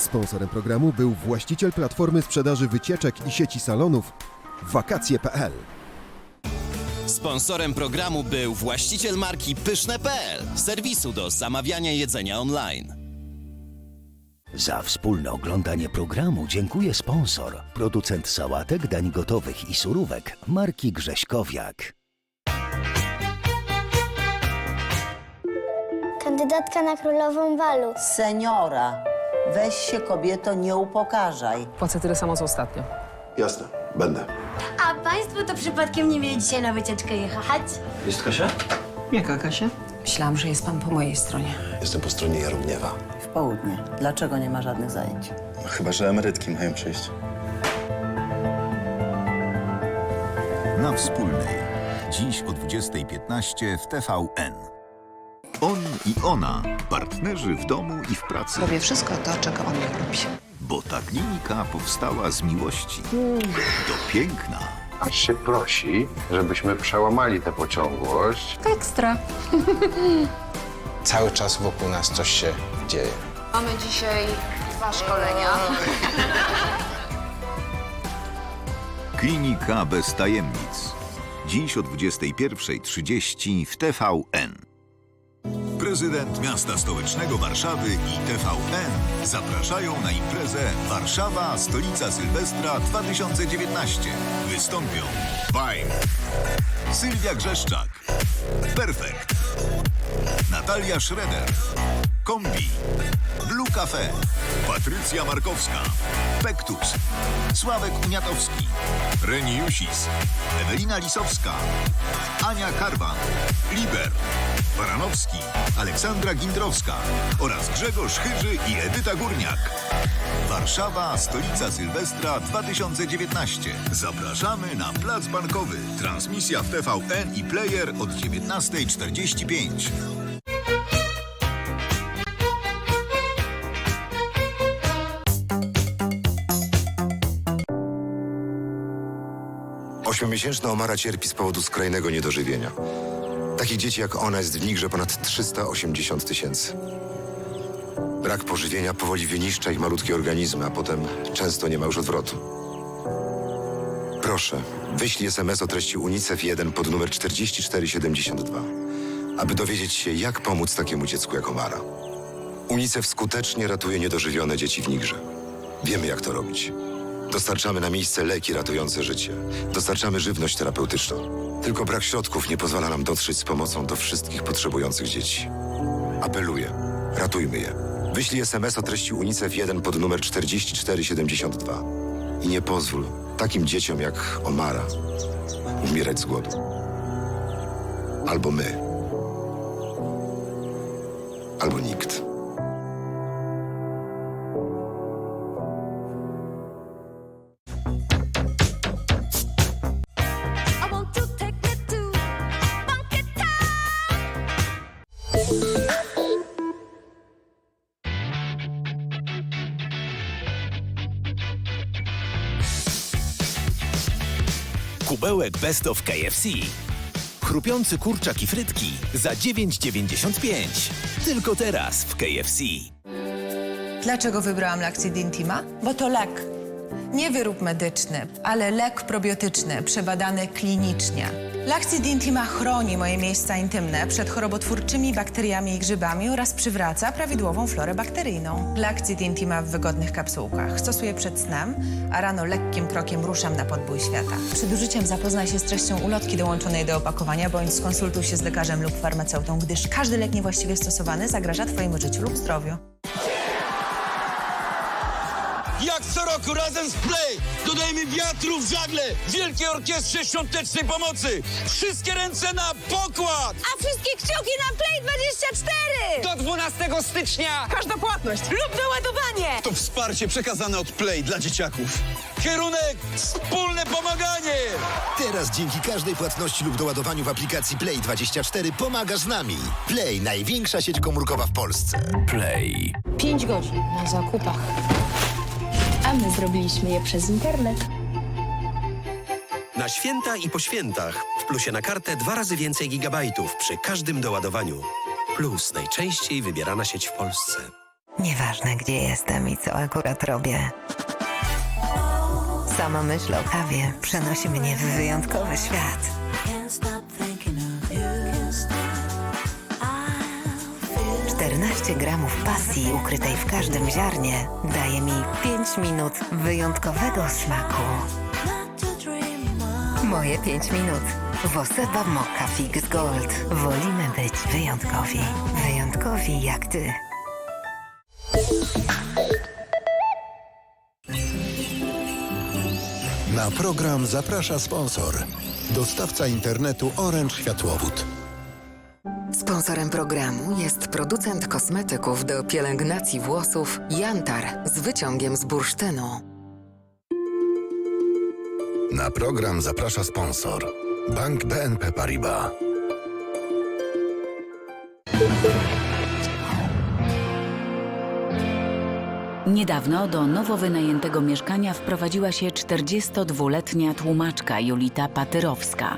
Sponsorem programu był właściciel platformy sprzedaży wycieczek i sieci salonów wakacje.pl. Sponsorem programu był właściciel marki Pyszne.pl, serwisu do zamawiania jedzenia online. Za wspólne oglądanie programu dziękuję sponsor, producent sałatek, dań gotowych i surówek marki Grześkowiak. Kandydatka na królową balu. Seniora, weź się kobieto, nie upokarzaj. Płacę tyle samo co ostatnio. Jasne, będę. A państwo to przypadkiem nie mieli dzisiaj na wycieczkę jechać? Jest Kasia? Jaka Kasia? Myślałam, że jest pan po mojej stronie. Jestem po stronie Jarogniewa. W południe. Dlaczego nie ma żadnych zajęć? Chyba, że emerytki mają przyjść. Na wspólnej. Dziś o 20.15 w TVN. On i ona, partnerzy w domu i w pracy. Robię wszystko to, czego on nie lubi. Bo ta klinika powstała z miłości do piękna. Aż się prosi, żebyśmy przełamali tę pociągłość. Ekstra. Cały czas wokół nas coś się dzieje. Mamy dzisiaj dwa szkolenia. Klinika bez tajemnic. Dziś o 21.30 w TVN. Prezydent miasta stołecznego Warszawy i TVN zapraszają na imprezę Warszawa Stolica Sylwestra 2019. Wystąpią Vibe, Sylwia Grzeszczak, Perfekt, Natalia Schroeder, Kombi, Blue Cafe, Patrycja Markowska, Pektus, Sławek Uniatowski, Reni Jusis, Ewelina Lisowska, Ania Karwan, Liber, Baranowski, Aleksandra Gindrowska oraz Grzegorz Chyży i Edyta Górniak. Warszawa, stolica Sylwestra 2019. Zapraszamy na Plac Bankowy. Transmisja w TVN i Player od 19.45. Ośmiomiesięczna Omara cierpi z powodu skrajnego niedożywienia. Takich dzieci jak ona jest w Nigrze ponad 380 tysięcy. Brak pożywienia powoli wyniszcza ich malutkie organizmy, a potem często nie ma już odwrotu. Proszę, wyślij SMS o treści UNICEF 1 pod numer 4472, aby dowiedzieć się, jak pomóc takiemu dziecku jak Omara. UNICEF skutecznie ratuje niedożywione dzieci w Nigrze. Wiemy, jak to robić. Dostarczamy na miejsce leki ratujące życie. Dostarczamy żywność terapeutyczną. Tylko brak środków nie pozwala nam dotrzeć z pomocą do wszystkich potrzebujących dzieci. Apeluję, ratujmy je. Wyślij SMS o treści UNICEF 1 pod numer 4472 i nie pozwól takim dzieciom jak Omara umierać z głodu. Albo my, albo nikt. Kubełek Best of KFC. Chrupiący kurczak i frytki za 9,95. Tylko teraz w KFC. Dlaczego wybrałam Intima? Bo to lek. Nie wyrób medyczny, ale lek probiotyczny, przebadany klinicznie. Laxid Intima chroni moje miejsca intymne przed chorobotwórczymi bakteriami i grzybami oraz przywraca prawidłową florę bakteryjną. Laxid Intima w wygodnych kapsułkach. Stosuję przed snem, a rano lekkim krokiem ruszam na podbój świata. Przed użyciem zapoznaj się z treścią ulotki dołączonej do opakowania bądź skonsultuj się z lekarzem lub farmaceutą, gdyż każdy lek niewłaściwie stosowany zagraża Twojemu życiu lub zdrowiu. Jak co roku razem z Play dodajemy wiatru w żagle Wielkiej Orkiestrze Świątecznej Pomocy. Wszystkie ręce na pokład! A wszystkie kciuki na Play 24! Do 12 stycznia Każda płatność lub doładowanie! to wsparcie przekazane od Play dla dzieciaków. Kierunek wspólne pomaganie! Teraz dzięki każdej płatności lub doładowaniu w aplikacji Play24 pomagasz z nami. Play, największa sieć komórkowa w Polsce. Play. Pięć godzin na zakupach. A my zrobiliśmy je przez internet. Na święta i po świętach w plusie na kartę dwa razy więcej gigabajtów przy każdym doładowaniu. Plus najczęściej wybierana sieć w Polsce. Nieważne, gdzie jestem i co akurat robię. Sama myśl o kawie przenosi mnie w wyjątkowy świat. 14 gramów pasji ukrytej w każdym ziarnie daje mi 5 minut wyjątkowego smaku. Moje 5 minut. Woseba Mokka Fix Gold. Wolimy być wyjątkowi. Wyjątkowi jak ty. Na program zaprasza sponsor. Dostawca internetu Orange Światłowód. Sponsorem programu jest producent kosmetyków do pielęgnacji włosów Jantar z wyciągiem z bursztynu. Na program zaprasza sponsor. Bank BNP Paribas. Niedawno do nowo wynajętego mieszkania wprowadziła się 42-letnia tłumaczka Julita Patyrowska.